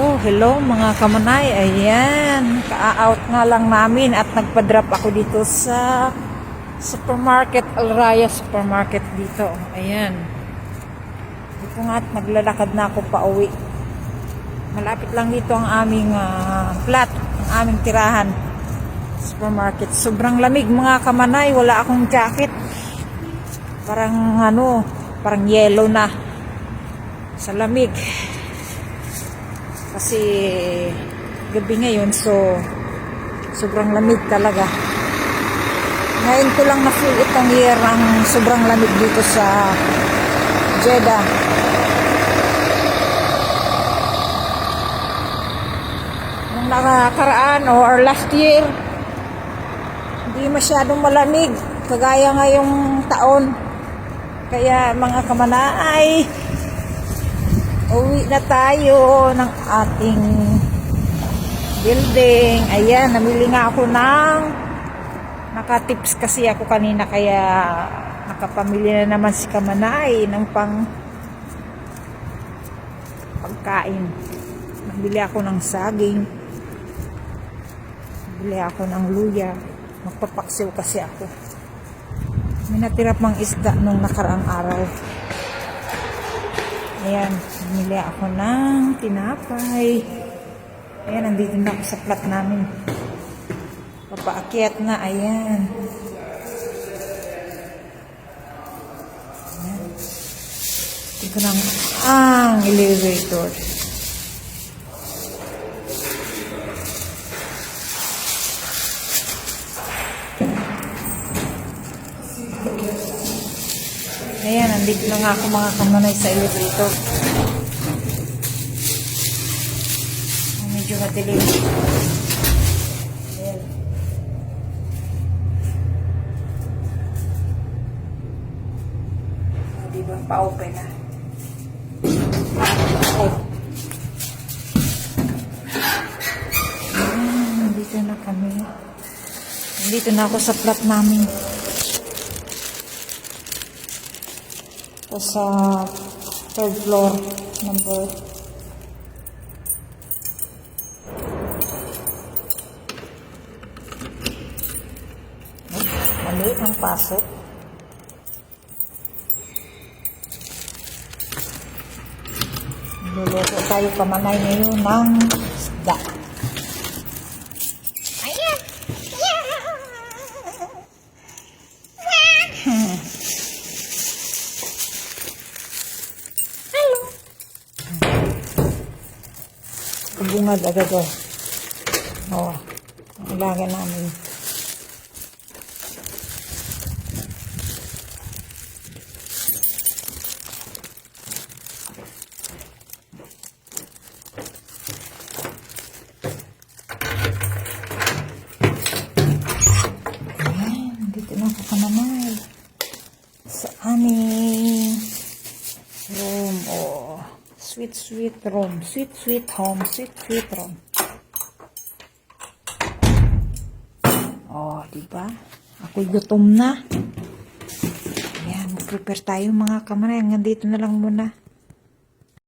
Hello, hello mga kamanay. Ayan, ka-out nga lang namin at nagpa-drop ako dito sa supermarket, Alraya supermarket dito. Ayan. Dito nga at naglalakad na ako pa uwi. Malapit lang dito ang aming ah, flat, ang aming tirahan. Supermarket. Sobrang lamig mga kamanay. Wala akong jacket. Parang ano, parang yellow na sa lamig. Kasi gabi ngayon so sobrang lamig talaga. Ngayon ko lang na-feel itong year ang sobrang lamig dito sa Jeddah. Nung nakakaraan or last year, hindi masyadong malamig kagaya ngayong taon. Kaya mga kamanay, Uwi na tayo ng ating building. Ayan, namili nga ako ng nakatips kasi ako kanina kaya nakapamili na naman si Kamanay ng pang pagkain. Nabili ako ng saging. Nabili ako ng luya. Magpapaksiw kasi ako. May natira pang isda nung nakaraang araw. Ayan, bumili ako ng tinapay. Ayan, nandito na ako sa plat namin. Papaakyat na, ayan. Ayan. Ito na ang elevator. Ayan, nandito na nga ako mga kamanay sa elevator. Medyo madilim. Ayan. Diba? Pa-open na. Oh. Ayan, nandito na kami. Nandito na ako sa flat namin. Ito sa third floor number mali ang pasok. Luluto tayo kamanay ngayon ng isda. Bungad agad oh. Oo. Ang ilaga namin. Ayan, dito na ako kamanay. Sa aming room. Oh, sweet, sweet room. Sweet, sweet home. Sweet, sweet room. Oh, di ba? Ako'y gutom na. Ayan, mag-prepare tayo mga kamanay. Hanggang na lang muna.